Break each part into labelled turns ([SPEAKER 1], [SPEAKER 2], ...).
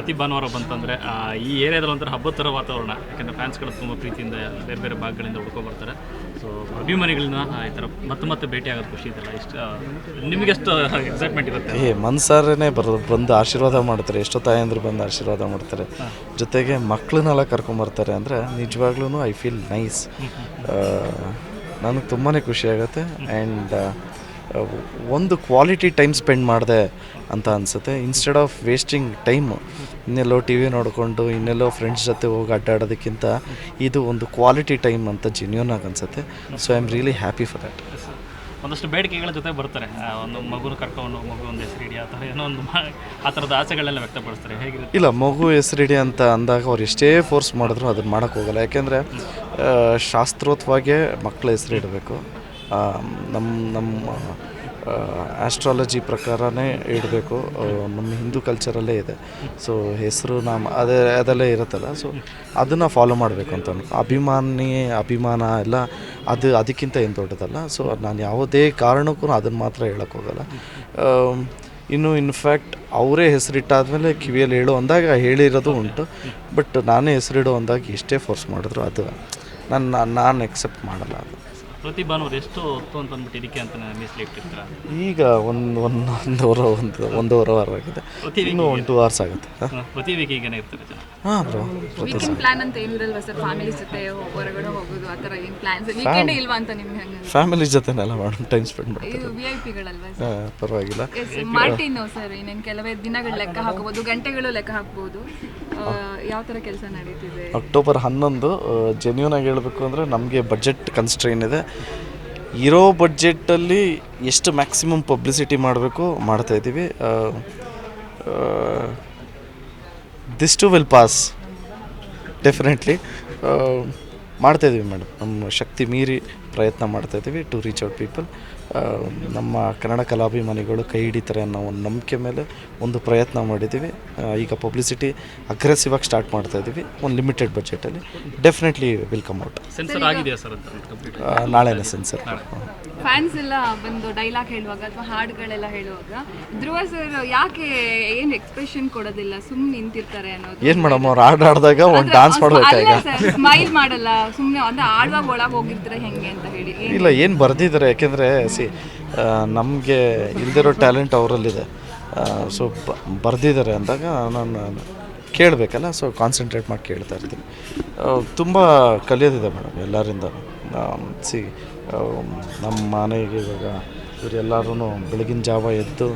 [SPEAKER 1] ಪ್ರತಿ ಭಾನುವಾರ ಬಂತಂದರೆ ಈ ಏರಿಯಾದಲ್ಲಿ ಒಂಥರ ಹಬ್ಬದ ಥರ ವಾತಾವರಣ. ಯಾಕಂದರೆ ಫ್ಯಾನ್ಸ್ಗಳು ತುಂಬ ಪ್ರೀತಿಯಿಂದ ಬೇರೆ ಬೇರೆ ಭಾಗಗಳಿಂದ ಬರ್ತಾರೆ. ಸೊ ಅಭಿಮಾನಿಗಳನ್ನ ಈ ಥರ ಮತ್ತೆ ಮತ್ತೆ ಭೇಟಿ ಆಗೋದು ಖುಷಿ ಇದೆಲ್ಲ ಇಷ್ಟ ನಿಮಗೆಷ್ಟು ಎಕ್ಸೈಟ್ಮೆಂಟ್ ಇರುತ್ತೆ?
[SPEAKER 2] ಏ ಮನ್ಸಾರೇ ಬರ್ ಬಂದು ಆಶೀರ್ವಾದ ಮಾಡ್ತಾರೆ. ಎಷ್ಟೋ ತಾಯಂದ್ರು ಬಂದು ಆಶೀರ್ವಾದ ಮಾಡ್ತಾರೆ. ಜೊತೆಗೆ ಮಕ್ಕಳನ್ನೆಲ್ಲ ಕರ್ಕೊಂಬರ್ತಾರೆ ಅಂದರೆ ನಿಜವಾಗ್ಲೂ ಐ ಫೀಲ್ ನೈಸ್ ನನಗೆ ತುಂಬಾ ಖುಷಿ ಆಗುತ್ತೆ. ಆ್ಯಂಡ್ ಒಂದು ಕ್ವಾಲಿಟಿ ಟೈಮ್ ಸ್ಪೆಂಡ್ ಮಾಡಿದೆ ಅಂತ ಅನಿಸುತ್ತೆ. ಇನ್ಸ್ಟೆಡ್ ಆಫ್ ವೇಸ್ಟಿಂಗ್ ಟೈಮ್ ಇನ್ನೆಲ್ಲೋ ಟಿ ವಿ ನೋಡಿಕೊಂಡು ಇನ್ನೆಲ್ಲೋ ಫ್ರೆಂಡ್ಸ್ ಜೊತೆ ಹೋಗಿ ಅಡ್ಡಾಡೋದಕ್ಕಿಂತ ಇದು ಒಂದು ಕ್ವಾಲಿಟಿ ಟೈಮ್ ಅಂತ ಜೆನ್ಯೂನ್ ಆಗಿ ಅನಿಸುತ್ತೆ. So I am really happy for that
[SPEAKER 1] ಒಂದಷ್ಟು ಬೇಡಿಕೆಗಳ ಜೊತೆ ಬರ್ತಾರೆ. ಒಂದು ಮಗುನ ಕರ್ಕೊಂಡು ಮಗು ಒಂದು ಹೆಸರು ಇಡಿ ಆ ಥರ ಏನೋ ಒಂದು ಆ ಥರದ ಆಸೆಗಳೆಲ್ಲ ವ್ಯಕ್ತಪಡಿಸ್ತಾರೆ. ಹೇಗಿರುತ್ತೆ?
[SPEAKER 2] ಇಲ್ಲ ಮಗು ಹೆಸರಿಡಿ ಅಂತ ಅಂದಾಗ ಅವ್ರು ಎಷ್ಟೇ ಫೋರ್ಸ್ ಮಾಡಿದ್ರು ಅದನ್ನು ಮಾಡೋಕ್ಕೋಗಲ್ಲ ಯಾಕೆಂದರೆ ಶಾಸ್ತ್ರೋತ್ವಾಗೆ ಮಕ್ಕಳ ಹೆಸರಿಡಬೇಕು ನಮ್ಮ ನಮ್ಮ ಆಸ್ಟ್ರಾಲಜಿ ಪ್ರಕಾರನೇ ಇಡಬೇಕು. ನಮ್ಮ ಹಿಂದೂ ಕಲ್ಚರಲ್ಲೇ ಇದೆ. ಸೊ ಹೆಸರು ನಾಮ, ಅದೇ, ಅದೆಲ್ಲ ಇರುತ್ತಲ್ಲ. ಸೊ ಅದನ್ನು ಫಾಲೋ ಮಾಡಬೇಕು ಅಂತ ಅಭಿಮಾನಿ, ಅಭಿಮಾನ ಎಲ್ಲ ಅದು, ಅದಕ್ಕಿಂತ ಏನು ದೊಡ್ಡದಲ್ಲ. ಸೊ ನಾನು ಯಾವುದೇ ಕಾರಣಕ್ಕೂ ಅದನ್ನು ಮಾತ್ರ ಹೇಳೋಕ್ಕೋಗಲ್ಲ ಇನ್ನು ಇನ್ಫ್ಯಾಕ್ಟ್ ಅವರೇ ಹೆಸರಿಟ್ಟಾದಮೇಲೆ ಕಿವಿಯಲ್ಲಿ ಹೇಳೋ ಅಂದಾಗ ಹೇಳಿರೋದು ಉಂಟು. ಬಟ್ ನಾನೇ ಹೆಸರಿಡೋ ಅಂದಾಗ ಎಷ್ಟೇ ಫೋರ್ಸ್ ಮಾಡಿದ್ರು ಅದು ನನ್ನ ನಾನು ಎಕ್ಸೆಪ್ಟ್ ಮಾಡಲ್ಲ ಅದು.
[SPEAKER 1] ಪ್ರತಿ ಭಾನುವಾರ ಎಷ್ಟು ಹೊತ್ತು ಅಂತ ಅಂದ್ಬಿಟ್ಟು ಇದಕ್ಕೆ ಅಂತ ಮೀಸಲಿಟ್ಟಿರ್ತೀರ
[SPEAKER 2] ಈಗ ಒಂದು ಒಂದು ಒಂದೂವರೆ ಒಂದು ಒಂದೂವರೆ ವಾರ ಆಗಿದೆ.
[SPEAKER 1] ಪ್ರತಿ
[SPEAKER 2] ಇನ್ನೂ ಒಂದು ಟೂ ಅವರ್ಸ್ ಆಗುತ್ತೆ
[SPEAKER 1] ಪ್ರತಿ ವೀಕ್ ವೀಕಿಗೇನೆ ಇರ್ತಾರೆ ಜನ?
[SPEAKER 2] ಹಾಂ ಬ್ರೋ
[SPEAKER 3] ವೀಕೆಂಡ್ ಪ್ಲಾನ್ ಅಂತ ಏನು ಇರಲ್ವಾ ಸರ್? ಫ್ಯಾಮಿಲಿ ಜೊತೆ ಹೊರಗಡೆ ಹೋಗೋದು ಆ ಥರ ಏನು ಪ್ಲಾನ್ಸ್ ವೀಕೆಂಡ್ ಇಲ್ವಾ ಅಂತ ನಿಮ್ಗೆ ಹಂಗೆ
[SPEAKER 2] ಫ್ಯಾಮಿಲಿ ಜೊತೆನೆಲ್ಲ ಮಾಡೋಣ ಟೈಮ್ ಸ್ಪೆಂಡ್ ಮಾಡ್ತೀವಿ
[SPEAKER 3] ಇದು ವಿ ಐ ಪಿಗಳಲ್ವಾ
[SPEAKER 2] ಹಾ, ಪರವಾಗಿಲ್ಲ.
[SPEAKER 3] ಮಾರ್ಟಿನ್ ಮಾಡ್ತೀನಿ ನಾವು ಸರ್. ಇನ್ನೇನು ಕೆಲವೇ ದಿನಗಳು ಲೆಕ್ಕ ಹಾಕಬಹುದು ಗಂಟೆಗಳು ಲೆಕ್ಕ ಹಾಕ್ಬೋದು. ಯಾವ ಥರ ಕೆಲಸ ನಡೀತಿದೆ?
[SPEAKER 2] ಅಕ್ಟೋಬರ್ ಹನ್ನೊಂದು ಜೆನ್ಯೂನ್ ಆಗಿ ಹೇಳಬೇಕು ಅಂದರೆ ನಮಗೆ ಬಜೆಟ್ ಕನ್ಸ್ಟ್ರೈನ್ ಇದೆ. ಇರೋ ಬಡ್ಜೆಟಲ್ಲಿ ಎಷ್ಟು ಮ್ಯಾಕ್ಸಿಮಮ್ ಪಬ್ಲಿಸಿಟಿ ಮಾಡಬೇಕು ಮಾಡ್ತಾ ಇದ್ದೀವಿ. This too will pass definitely ಮಾಡ್ತಾಯಿದ್ದೀವಿ ಮೇಡಮ್ ನಮ್ಮ ಶಕ್ತಿ ಮೀರಿ ಪ್ರಯತ್ನ ಮಾಡ್ತಾಯಿದ್ದೀವಿ ಟು ರೀಚ್ ಔಟ್ ಪೀಪಲ್ ನಮ್ಮ ಕನ್ನಡ ಕಲಾಭಿಮಾನಿಗಳು ಕೈ ಹಿಡಿತಾರೆ ಅನ್ನೋ ಒಂದು ನಂಬಿಕೆ ಮೇಲೆ ಒಂದು ಪ್ರಯತ್ನ ಮಾಡಿದ್ದೀವಿ. ಈಗ ಪಬ್ಲಿಸಿಟಿ ಅಗ್ರೆಸಿವ್ ಆಗಿ ಸ್ಟಾರ್ಟ್ ಮಾಡ್ತಾ ಇದ್ದೀವಿ. ಒಂದು limited ಬಜೆಟಲ್ಲಿ definitely will come out
[SPEAKER 1] censor ಆಗಿದೆಯಾ ಸರ್ ಅಂತ ಕಂಪ್ಲೀಟ್
[SPEAKER 2] ನಾಳೆನೇ ಸೆನ್ಸರ್
[SPEAKER 3] ಫ್ಯಾನ್ಸ್ ಎಲ್ಲ ಬಂದು ಡೈಲಾಗ್ ಹೇಳುವಾಗ ಅಥವಾ ಹಾಡುಗಳೆಲ್ಲ ಹೇಳುವಾಗ ಧ್ರುವ ಸರ್ ಯಾಕೆ ಏನು ಎಕ್ಸ್ಪ್ರೆಷನ್ ಕೊಡೋದಿಲ್ಲ? ಸುಮ್ಮನೆ ನಿಂತಿರ್ತಾರೆ ಅನ್ನೋದು.
[SPEAKER 2] ಏನು ಮೇಡಮ್ ಅವ್ರು ಹಾಡು ಆಡಿದಾಗ ಒಂದು ಡಾನ್ಸ್ ಮಾಡ್ಬೇಕಾ ಈಗ
[SPEAKER 3] ಸ್ಮೈಲ್ ಮಾಡಲ್ಲ. ಸುಮ್ಮನೆ ಅಂದ್ರೆ ಆಡುವಾಗ ಒಳಗೆ ಹೋಗಿರ್ತಾರೆ ಹೆಂಗೆ
[SPEAKER 2] ಇಲ್ಲ, ಏನು ಬರೆದಿದ್ದಾರೆ? ಯಾಕೆಂದರೆ, ಸಿ ನಮಗೆ ಇಲ್ದಿರೋ ಟ್ಯಾಲೆಂಟ್ ಅವರಲ್ಲಿದೆ. ಸೊ ಬರೆದಿದ್ದಾರೆ ಅಂದಾಗ ನಾನು ಕೇಳಬೇಕಲ್ಲ, ಸೊ ಕಾನ್ಸಂಟ್ರೇಟ್ ಮಾಡಿ ಕೇಳ್ತಾ ಇರ್ತೀನಿ. ತುಂಬ ಕಲಿಯೋದಿದೆ ಮೇಡಮ್, ಎಲ್ಲರಿಂದ. ಸಿ ನಮ್ಮ ಮನೆಗೆ ಇವಾಗ ಇವರೆಲ್ಲರೂ ಬೆಳಗಿನ ಜಾವ ಎದ್ದು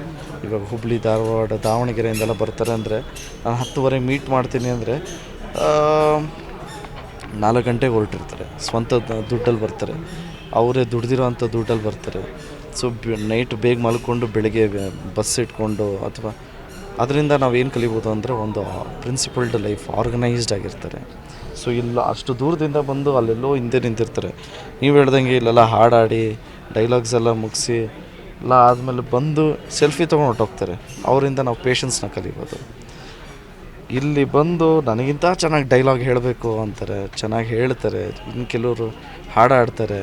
[SPEAKER 2] ಇವಾಗ ಹುಬ್ಳಿ, ಧಾರವಾಡ, ದಾವಣಗೆರೆಯಿಂದೆಲ್ಲ ಬರ್ತಾರೆ ಅಂದರೆ ನಾನು ಹತ್ತುವರೆಗೆ ಮೀಟ್ ಮಾಡ್ತೀನಿ ಅಂದರೆ ನಾಲ್ಕು ಗಂಟೆಗೆ ಹೊರಟಿರ್ತಾರೆ. ಸ್ವಂತ ದುಡ್ಡಲ್ಲಿ ಬರ್ತಾರೆ. ಅವರೇ ದುಡ್ದಿರೋ ದುಡ್ಡಲ್ಲಿ ಬರ್ತಾರೆ. ಸೊ ನೈಟ್ ಬೇಗ ಮಲ್ಕೊಂಡು ಬೆಳಗ್ಗೆ ಬಸ್ ಇಟ್ಕೊಂಡು ಅಥವಾ ಅದರಿಂದ ನಾವು ಏನು ಕಲಿಬೋದು ಅಂದರೆ ಒಂದು ಪ್ರಿನ್ಸಿಪಲ್ಡ್ ಲೈಫ್ ಆರ್ಗನೈಸ್ಡ್ ಆಗಿರ್ತಾರೆ. ಸೊ ಇಲ್ಲ, ಅಷ್ಟು ದೂರದಿಂದ ಬಂದು ಅಲ್ಲೆಲ್ಲೋ ಹಿಂದೆ ನಿಂತಿರ್ತಾರೆ. ನೀವು ಹೇಳ್ದಂಗೆ ಇಲ್ಲೆಲ್ಲ ಹಾಡಾಡಿ ಡೈಲಾಗ್ಸ್ ಎಲ್ಲ ಮುಗಿಸಿ, ಎಲ್ಲ ಆದಮೇಲೆ ಬಂದು ಸೆಲ್ಫಿ ತೊಗೊಂಡು ಹೊರ್ಟೋಗ್ತಾರೆ. ಅವರಿಂದ ನಾವು ಪೇಷನ್ಸ್ನ ಕಲಿಬೋದು. ಇಲ್ಲಿ ಬಂದು ನನಗಿಂತ ಚೆನ್ನಾಗಿ ಡೈಲಾಗ್ ಹೇಳಬೇಕು ಅಂತಾರೆ ಚೆನ್ನಾಗಿ ಹೇಳ್ತಾರೆ ಇನ್ನು ಕೆಲವರು ಹಾಡಾಡ್ತಾರೆ.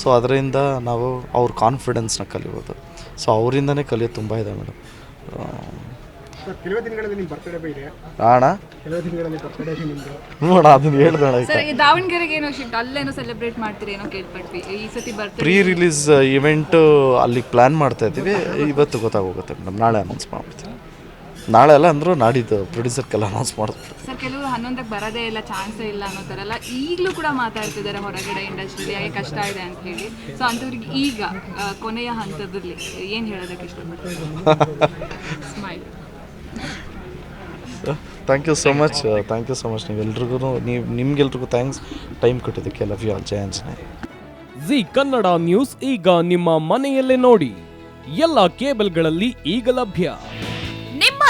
[SPEAKER 2] ಸೊ ಅದರಿಂದ ನಾವು ಅವ್ರ ಕಾನ್ಫಿಡೆನ್ಸ್ನ ಕಲಿಬೋದು. ಸೊ ಅವರಿಂದನೇ ಕಲಿಯೋದು ತುಂಬ ಇದೆ ಮೇಡಮ್. ಅಣ್ಣ ನೋಡ ಅದನ್ನ ಹೇಳ್ದಣ
[SPEAKER 3] ಸರ್ ಈ ದಾವಣಗೆರೆಗೆ ಏನೋ ಶಿಫ್ಟ್ ಅಲ್ಲೇನೋ ಸೆಲೆಬ್ರೇಟ್ ಮಾಡ್ತೀರಿ ಏನೋ ಕೇಳ್ಪಟ್ವಿ. ಈ ಸತಿ ಬರ್ತೀವಿ
[SPEAKER 2] ಪ್ರೀ ರಿಲೀಸ್ ಇವೆಂಟ್ ಅಲ್ಲಿಗೆ ಪ್ಲ್ಯಾನ್ ಮಾಡ್ತಾ ಇದ್ದೀವಿ. ಇವತ್ತು ಗೊತ್ತಾಗೋಗುತ್ತೆ ಮೇಡಮ್. ನಾಳೆ ಅನೌನ್ಸ್ ಮಾಡ್ಬಿಡ್ತೀನಿ. ನಾಳೆ ಅಲ್ಲ ಅಂದರೂ ನಾಡಿದ್ದು ಪ್ರೊಡ್ಯೂಸರ್ಗೆಲ್ಲ ಅನೌನ್ಸ್ ಮಾಡಿದ್ರು
[SPEAKER 3] ಸರ್ ಕೆಲವರು ಹನ್ನೊಂದಕ್ಕೆ ಬರೋದೇ ಇಲ್ಲ ಚಾನ್ಸೇ ಇಲ್ಲ ಅನ್ನೋ ಥರ ಎಲ್ಲ ಈಗಲೂ ಕೂಡ ಮಾತಾಡ್ತಿದ್ದಾರೆ ಹೊರಗಡೆ ಇಂಡಸ್ಟ್ರಿಲಿ ಹಾಗೆ ಕಷ್ಟ ಇದೆ ಅಂತ ಹೇಳಿ. ಸೊ ಅಂಥವ್ರಿಗೆ ಈಗ ಆ, ಕೊನೆಯ ಹಂತದಲ್ಲಿ ಏನು ಹೇಳೋದಕ್ಕೆ ಇಷ್ಟಪಡ್ತಾರೆ? Smile
[SPEAKER 2] thank you so much thank you so much ನೀವೆಲ್ರಿಗೂ ನೀವು ನಿಮ್ಗೆಲ್ರಿಗೂ ಥ್ಯಾಂಕ್ಸ್ ಟೈಮ್ ಕೊಟ್ಟಿದ್ದಕ್ಕೆ love you all chance
[SPEAKER 4] Zee Kannada news ಈಗ ನಿಮ್ಮ ಮನೆಯಲ್ಲೇ ನೋಡಿ. ಎಲ್ಲ ಕೇಬಲ್ಗಳಲ್ಲಿ ಈಗ ಲಭ್ಯ.